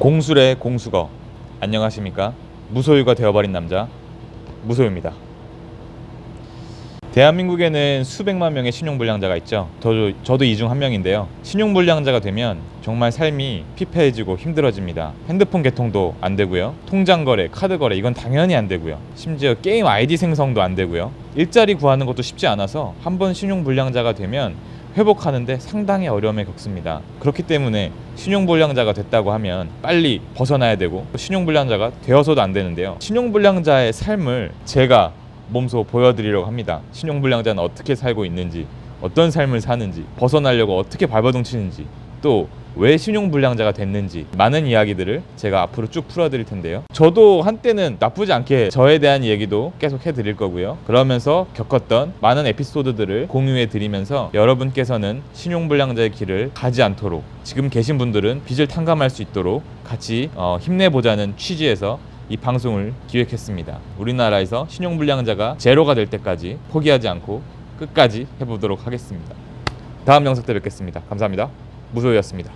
공술의 공수거. 안녕하십니까? 무소유가 되어버린 남자 무소유입니다. 대한민국에는 수백만 명의 신용불량자가 있죠. 저도, 저도 이 중 한 명인데요. 신용불량자가 되면 정말 삶이 피폐해지고 힘들어집니다. 핸드폰 개통도 안 되고요. 통장 거래 카드 거래 이건 당연히 안 되고요. 심지어 게임 아이디 생성도 안 되고요. 일자리 구하는 것도 쉽지 않아서 한번 신용불량자가 되면 회복하는데 상당히 어려움을 겪습니다. 그렇기 때문에 신용불량자가 됐다고 하면 빨리 벗어나야 되고 신용불량자가 되어서도 안 되는데요. 신용불량자의 삶을 제가 몸소 보여드리려고 합니다. 신용불량자는 어떻게 살고 있는지, 어떤 삶을 사는지, 벗어나려고 어떻게 발버둥 치는지, 또 왜 신용불량자가 됐는지 많은 이야기들을 제가 앞으로 쭉 풀어드릴 텐데요. 저도 한때는 나쁘지 않게 저에 대한 얘기도 계속 해드릴 거고요. 그러면서 겪었던 많은 에피소드들을 공유해 드리면서 여러분께서는 신용불량자의 길을 가지 않도록 지금 계신 분들은 빚을 탕감할 수 있도록 같이 어, 힘내보자는 취지에서 이 방송을 기획했습니다. 우리나라에서 신용불량자가 제로가 될 때까지 포기하지 않고 끝까지 해보도록 하겠습니다. 다음 영상 때 뵙겠습니다. 감사합니다. 무소유였습니다.